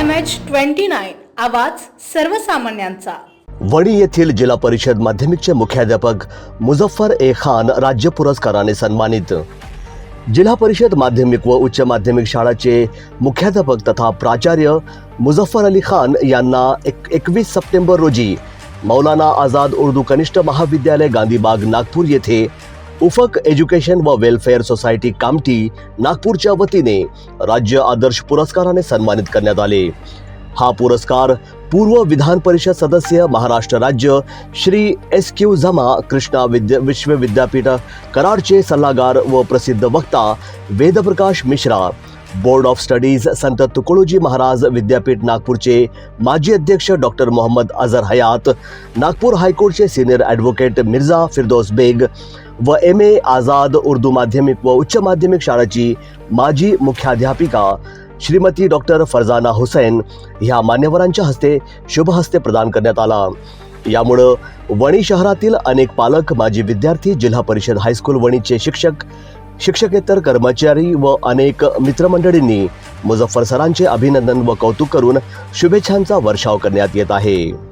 M H twenty nine आवाज सर्वसामान्यांचा. वणी येथील जिल्हा परिषद माध्यमिकचे मुख्याध्यापक मुझफ्फर ए खान राज्य पुरस्काराने सन्मानित. जिल्हा परिषद माध्यमिक व उच्च माध्यमिक शाळाचे मुख्याध्यापक तथा प्राचार्य मुझफ्फर अली खान यांना एक एकवीस सप्टेंबर रोजी मौलाना आझाद उर्दू कनिष्ठ महाविद्यालय गांधीबाग नागपूर येथे उफक एज्युकेशन व वेलफेअर सोसायटी कामठी नागपूरच्या वतीने राज्य आदर्श पुरस्काराने सन्मानित करण्यात आले. हा पुरस्कार पूर्व विधान परिषद सदस्य महाराष्ट्र राज्य श्री एस क्यू झमा कृष्णा विद्या विश्वविद्यापीठ कराडचे सल्लागार व प्रसिद्ध वक्ता Vedprakash Mishra board of studies Sant Tukdoji Maharaj Vidyapeeth नागपूरचे माजी अध्यक्ष डॉक्टर मोहम्मद अझर हयात नागपूर हायकोर्टचे सिनियर ॲडव्होकेट मिर्झा फिरदोस बेग व एम ए आझाद उर्दू माध्यमिक व उच्च माध्यमिक शाळेची माजी मुख्याध्यापिका श्रीमती डॉक्टर फरजाना हुसैन ह्या मान्यवरांच्या हस्ते शुभहस्ते प्रदान करण्यात आला. यामुळं वणी शहरातील अनेक पालक माजी विद्यार्थी जिल्हा परिषद हायस्कूल वणीचे शिक्षक शिक्षकेतर कर्मचारी व अनेक मित्रमंडळींनी मुझफ्फर सरांचे अभिनंदन व कौतुक करून शुभेच्छांचा वर्षाव करण्यात येत आहे.